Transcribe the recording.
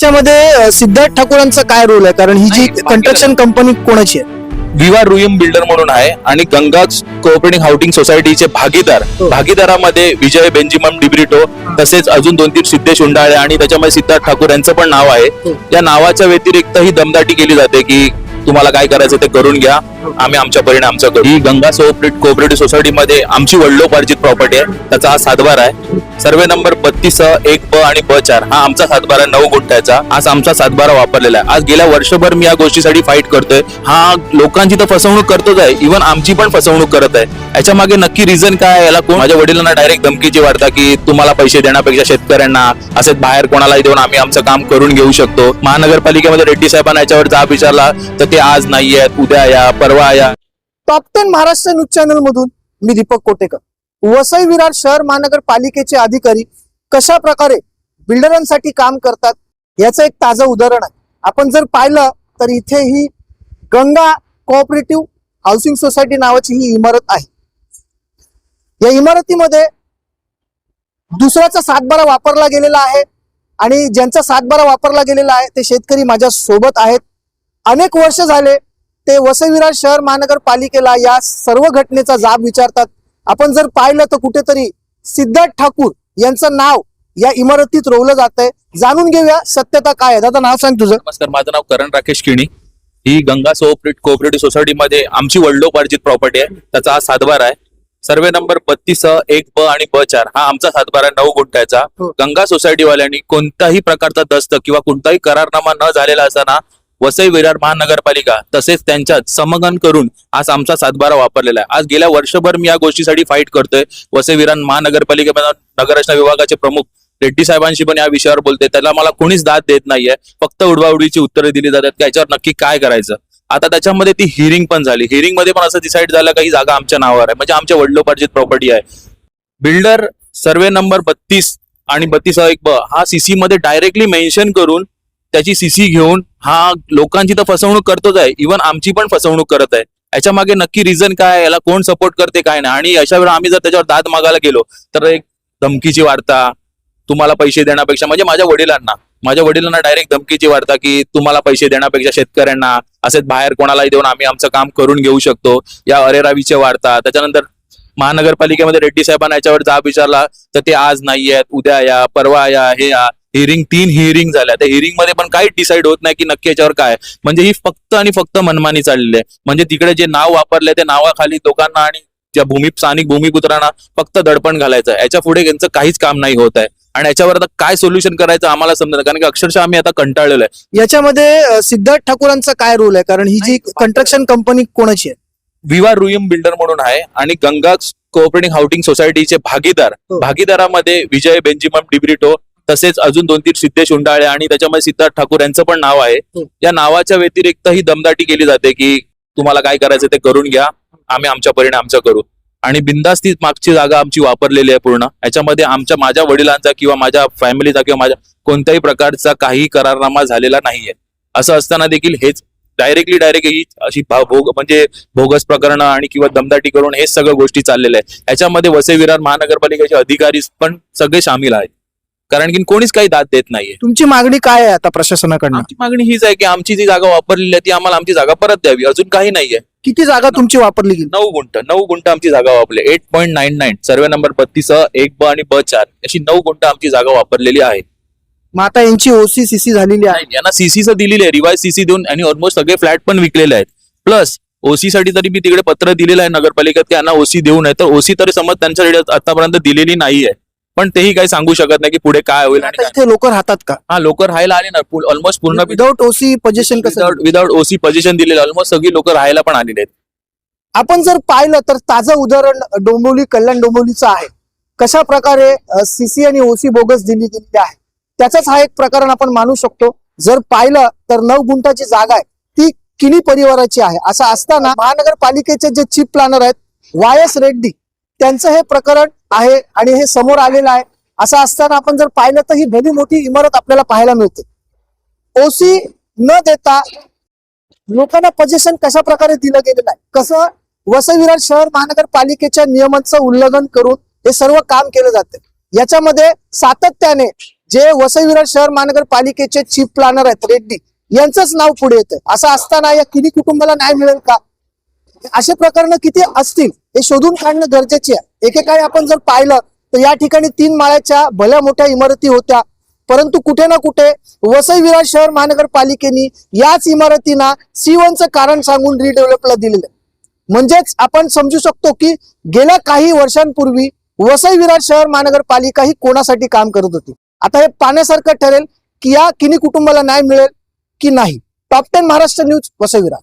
त्याच्यामध्ये अ, सिद्धार्थ ठाकूरांचा काय रोल आहे? कारण ही जी नाही, कंस्ट्रक्शन कंपनी कोणाची आहे? विवा रुयम बिल्डर म्हणून आहे आणि गंगा कोऑपरेटिव्ह हाऊसिंग सोसायटीचे भागीदार. हो. भागीदारामध्ये विजय बेंजिमम डिब्रिटो तसेच अजून दोन तीन सिद्धेश उंडाळे आणि त्याच्यामध्ये सिद्धार्थ ठाकूर यांचं पण नाव आहे. हो. या नावाच्या व्यतिरिक्त ही दमदाटी केली जाते की तुम्हाला काय करायचं ते करून घ्या. आम्ही आमच्या परीने आमचं करू. ही गंगा कोऑपरेटिव्ह सोसायटीमध्ये आमची वडिलोपार्जित प्रॉपर्टी आहे. त्याचा हा सातबार आहे. सर्वे नंबर बत्तीस एक ब आणि ब चार. हा आमचा सातबारा नऊ गुंठ्याचा. आज आमचा सातबारा वापरलेला आहे. आज गेल्या वर्षभर मी या गोष्टीसाठी फाईट करतोय. हा लोकांची तर फसवणूक करतोच आहे. इव्हन आमची पण फसवणूक करत आहे. याच्या मागे नक्की रिझन काय याला कोण? माझ्या वडिलांना डायरेक्ट धमकीची वार्ता की तुम्हाला पैसे देण्यापेक्षा शेतकऱ्यांना असेच बाहेर कोणालाही देऊन आम्ही आमचं काम करून घेऊ शकतो. महानगरपालिकेमध्ये रेड्डी साहेबांना याच्यावर जाब विचारला. तर ते आज नाही आहेत उद्या या परवा या. Top ten Maharashtra news channel मधून मी दीपक कोटेकर. वसई विरार शहर महानगरपालिकेचे अधिकारी कशा प्रकारे बिल्डरांसाठी काम करतात याचं एक ताजं उदाहरण आहे. आपण जर पाहिलं तर इथे ही गंगा कोऑपरेटिव्ह हाऊसिंग सोसायटी नावाची ही इमारत आहे. या इमारतीमध्ये दुसऱ्याचा सातबारा वापरला गेलेला आहे आणि ज्यांचा सातबारा वापरला गेलेला आहे ते शेतकरी माझ्या सोबत आहेत. अनेक वर्ष झाले ते वसई विरार शहर महानगरपालिकेला या सर्व घटनेचा जाब विचारतात. आपण जर पाहिलं तर कुठेतरी सिद्धार्थ ठाकूर यांचं नाव या इमारतीत रोवलं जात आहे जाणून घेऊया सत्यता काय आहे. दादा नाव सांग तुझं. नमस्कार माझं नाव करण राकेश किणी. ही गंगा कोऑपरेट कोऑपरेटिव्ह सोसायटीमध्ये आमची वडिलोपार्जित प्रॉपर्टी आहे. त्याचा हा सातबार आहे. सर्वे नंबर बत्तीस एक ब आणि ब चार. हा आमचा सातबारा आहे नऊ गुंठ्याचा. हो. गंगा सोसायटीवाल्यांनी कोणताही प्रकारचा दस्त किंवा कोणताही करारनामा न झालेला असताना वसई विरार महानगरपालिका तसेच त्यांच्यात समगन करून आज आमचा सातबारा वापरलेला आहे. आज गेल्या वर्षभर मी या गोष्टीसाठी फाईट करतोय. वसई विरार महानगरपालिकेमध्ये नगररचना विभागाचे प्रमुख रेड्डी साहेबांशी पण या विषयावर बोलते त्याला मला कोणीच दाद देत नाहीये. फक्त उडवाउडीची उत्तरे दिली जातात की याच्यावर नक्की काय करायचं? आता त्याच्यामध्ये ती हिअरिंग पण झाली. हिअरिंगमध्ये पण असं डिसाईड झालं काही जागा आमच्या नावावर आहे. म्हणजे आमच्या वडिलोपार्जित प्रॉपर्टी आहे. बिल्डर सर्वे नंबर बत्तीस आणि बत्तीस एक ब हा सीसी मध्ये डायरेक्टली मेन्शन करून त्याची सीसी घेऊन हा लोकांची तर फसवणूक करतोच आहे. इव्हन आमची पण फसवणूक करत आहे. याच्या मागे नक्की रिझन काय याला कोण सपोर्ट करते काय नाही? आणि अशा वेळेला आम्ही जर त्याच्यावर दाद मागायला गेलो तर एक धमकीची वार्ता तुम्हाला पैसे देण्यापेक्षा म्हणजे माझ्या वडिलांना. माझ्या वडिलांना डायरेक्ट धमकीची वार्ता की तुम्हाला पैसे देण्यापेक्षा शेतकऱ्यांना असेच बाहेर कोणालाही देऊन आम्ही आमचं काम करून घेऊ शकतो. या अरेरावीचे वार्ता. त्याच्यानंतर महानगरपालिकेमध्ये रेड्डी साहेबांना याच्यावर जाब विचारला तर ते आज नाही आहेत उद्या या परवा या हे या. हिअरिंग तीन हिअरिंग झाल्या. त्या हिअरिंगमध्ये पण काहीच डिसाईड होत नाही की नक्की याच्यावर काय. म्हणजे ही फक्त आणि फक्त मनमानी चाललेली आहे. म्हणजे तिकडे जे नाव वापरले ते नावाखाली लोकांना आणि ज्या भूमी स्थानिक भूमिपुत्रांना फक्त दडपण घालायचं आहे. याच्यापुढे यांचं काहीच काम नाही होत आहे. आणि याच्यावर आता काय सोल्युशन करायचं आम्हाला समजत कारण की अक्षरशः आम्ही आता कंटाळलेलो आहे. याच्यामध्ये सिद्धार्थ ठाकूरांचा काय रोल आहे? कारण ही जी कंस्ट्रक्शन कंपनी कोणाची आहे? विवा रुयम बिल्डर म्हणून आहे आणि गंगा कोऑपरेटिव्ह हाऊसिंग सोसायटीचे भागीदार. हो. भागीदारामध्ये विजय बेंजिमम डिब्रिटो तसेच अजून दोन तीन सिद्धेश उंडाळे आणि त्याच्यामध्ये सिद्धार्थ ठाकूर यांचं पण नाव आहे. हो. या नावाच्या व्यतिरिक्त ही दमदाटी केली जाते की तुम्हाला काय करायचं ते करून घ्या. आम्ही आमच्या परीने आमचं करू. आणि बिंदास ती मागची जागा आमची वापरलेली आहे पूर्ण. याच्यामध्ये आमच्या माझ्या वडिलांचा किंवा माझ्या फॅमिलीचा किंवा माझ्या कोणत्याही प्रकारचा काही करारनामा झालेला नाहीये. असं असताना देखील हेच डायरेक्टली डायरेक्ट ही अशी भोग म्हणजे बोगस प्रकरणं आणि किंवा दमदाटी करून हेच सगळं गोष्टी चाललेल्या आहे याच्यामध्ये वसई विरार महानगरपालिकेचे अधिकारी पण सगळे सामील आहेत. कारण की कोणीच काही दाद देत नाहीये. तुमची मागणी काय आहे आता प्रशासनाकडनं? आमची मागणी हीच आहे की आमची जी जागा वापरलेली आहे ती आम्हाला आमची जागा परत द्यावी. अजून काही नाहीये. किती जागा तुमची वापरली गेली? नऊ गुंठ नऊ गुंठ आमची जागा वापरली. Eight point nine nine survey number बत्तीस एक ब आणि ब चार अशी नऊ गुंठ आमची जागा वापरलेली आहे. मग आता यांची ओसी सीसी झालेली आहे. यांना सीसीचं दिलेली आहे. रिवाइज सीसी देऊन आणि ऑलमोस्ट सगळे फ्लॅट पण विकलेले आहेत. प्लस ओसी साठी तरी मी तिकडे पत्र दिलेलं आहे नगरपालिकेत की यांना ओसी देऊ नये. तर ओसी तरी समज त्यांच्याकडे आतापर्यंत दिलेली नाहीये. पण तेही काही सांगू शकत नाही की पुढे काय होईल आणि आता. इथे लोक राहतात का? हा लोक राहायला आले ना ऑलमोस्ट पूर्ण विदाऊट ओसी पोझिशन कसं विदाउट ओसी पोझिशन दिलेलं ऑलमोस्ट सगळी लोक राहायला पण आलेले आहेत. आपण जर पाहिलं तर ताजं उदाहरण डोंबिवली कल्याण डोंबिवलीचं आहे. कशा प्रकारे सीसी आणि ओसी बोगस दिली गेलेली आहे त्याचाच हा एक प्रकरण आपण मानू शकतो. जर पाहिलं तर नऊ गुंठाची जागा आहे ती किनी परिवाराची आहे. असं असताना महानगरपालिकेचे जे चीफ प्लॅनर आहेत वाय एस रेड्डी त्यांचं हे प्रकरण आहे आणि हे समोर आलेलं आहे. असं असताना आपण जर पाहिलं तर ही भली मोठी इमारत आपल्याला पाहायला मिळते. ओसी न देता लोकांना पजेशन कशा प्रकारे दिलं गेलेलं आहे? कसं? वसविरार शहर महानगरपालिकेच्या नियमांचं उल्लंघन करून हे सर्व काम केलं जातं. याच्यामध्ये सातत्याने जे वसविरार शहर महानगरपालिकेचे चीफ प्लॅनर आहेत रेड्डी यांचंच नाव पुढे येतं. असं असताना या किनी कुटुंबाला न्याय मिळेल का? असे प्रकरण किती असतील हे शोधून काढणं गरजेचे आहे. एकेकाळी आपण जर पाहिलं तर या ठिकाणी तीन माळ्याच्या भल्या मोठ्या इमारती होत्या. परंतु कुठे ना कुठे वसई विरार शहर महानगरपालिकेने याच इमारतींना सी वनचं कारण सांगून रिडेव्हलपला दिलेलं म्हणजेच आपण समजू शकतो की गेल्या काही वर्षांपूर्वी वसई विरार शहर महानगरपालिका ही कोणासाठी काम करत होती? आता हे पाहण्यासारखं ठरेल की या किनी कुटुंबाला न्याय मिळेल की नाही? Top ten Maharashtra news Vasai Virar